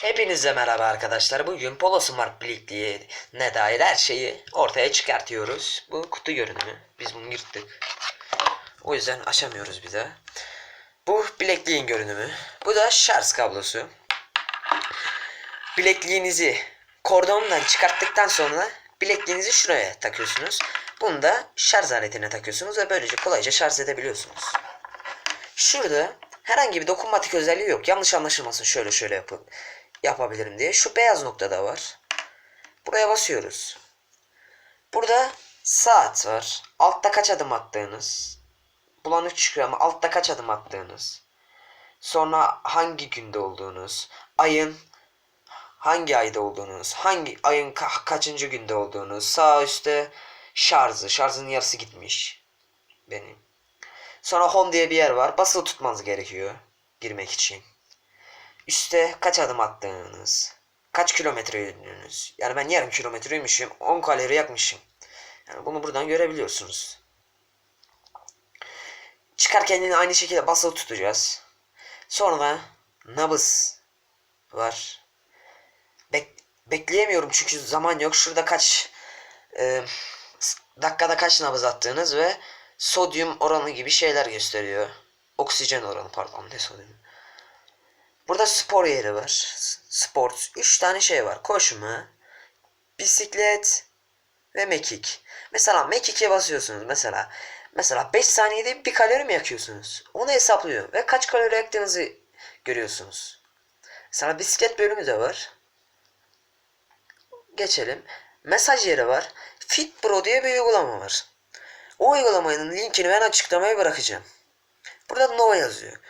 Hepinize merhaba arkadaşlar. Bugün Polo Smart ne dair her şeyi ortaya çıkartıyoruz. Bu kutu görünümü. Biz bunu yırttık. O yüzden açamıyoruz bir daha. Bu bilekliğin görünümü. Bu da şarj kablosu. Bilekliğinizi kordondan çıkarttıktan sonra bilekliğinizi şuraya takıyorsunuz. Bunu da şarj aletine takıyorsunuz ve böylece kolayca şarj edebiliyorsunuz. Şurada herhangi bir dokunmatik özelliği yok. Yanlış anlaşılmasın şöyle şöyle yapın. Yapabilirim diye. Şu beyaz noktada var. Buraya basıyoruz. Burada saat var. Altta kaç adım attığınız. Bulanık çıkıyor ama altta kaç adım attığınız. Sonra hangi günde olduğunuz. Ayın hangi ayda olduğunuz. Hangi ayın ka- kaçıncı günde olduğunuz. Sağ üstte şarjı. Şarjın yarısı gitmiş. Benim. Sonra home diye bir yer var. Basılı tutmanız gerekiyor. Girmek için. Üste kaç adım attığınız. Kaç kilometre yürüdüğünüz. Yani ben yarım kilometre yürümüşüm. 10 kalori yakmışım. Yani bunu buradan görebiliyorsunuz. Çıkarken yine aynı şekilde basılı tutacağız. Sonra nabız var. Bek bekleyemiyorum çünkü zaman yok. Şurada kaç e, dakikada kaç nabız attığınız ve sodyum oranı gibi şeyler gösteriyor. Oksijen oranı pardon ne sodyum. Burada spor yeri var. Sport. Üç tane şey var. Koşma, bisiklet ve mekik. Mesela mekike basıyorsunuz mesela. Mesela 5 saniyede bir kalori mi yakıyorsunuz? Onu hesaplıyor ve kaç kalori yaktığınızı görüyorsunuz. Mesela bisiklet bölümü de var. Geçelim. Mesaj yeri var. Fit Pro diye bir uygulama var. O uygulamanın linkini ben açıklamaya bırakacağım. Burada Nova yazıyor.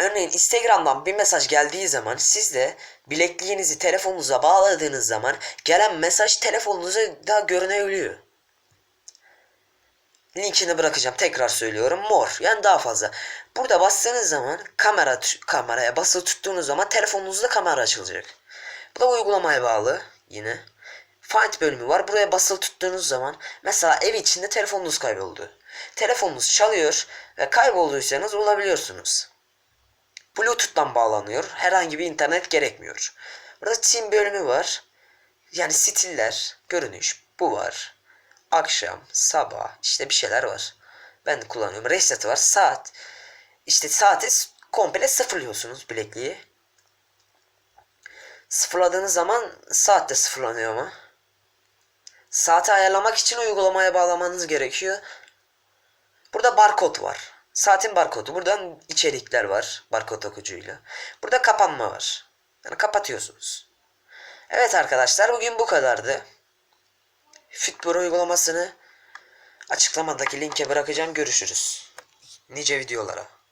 Örneğin Instagram'dan bir mesaj geldiği zaman siz de bilekliğinizi telefonunuza bağladığınız zaman gelen mesaj telefonunuza da görünebiliyor. Linkini bırakacağım tekrar söylüyorum mor yani daha fazla. Burada bastığınız zaman kamera kameraya basılı tuttuğunuz zaman telefonunuzda kamera açılacak. Bu da uygulamaya bağlı yine. Find bölümü var. Buraya basılı tuttuğunuz zaman mesela ev içinde telefonunuz kayboldu. Telefonunuz çalıyor ve kaybolduysanız bulabiliyorsunuz. Bluetooth'tan bağlanıyor. Herhangi bir internet gerekmiyor. Burada Team bölümü var. Yani stiller, görünüş bu var. Akşam, sabah işte bir şeyler var. Ben de kullanıyorum. Reset var. Saat. İşte saati komple sıfırlıyorsunuz bilekliği. Sıfırladığınız zaman saat de sıfırlanıyor ama. Saati ayarlamak için uygulamaya bağlamanız gerekiyor. Burada barkod var. Saatin barkodu. Buradan içerikler var. Barkod okuyucuyla. Burada kapanma var. Yani kapatıyorsunuz. Evet arkadaşlar bugün bu kadardı. Fitbro uygulamasını açıklamadaki linke bırakacağım. Görüşürüz. Nice videolara.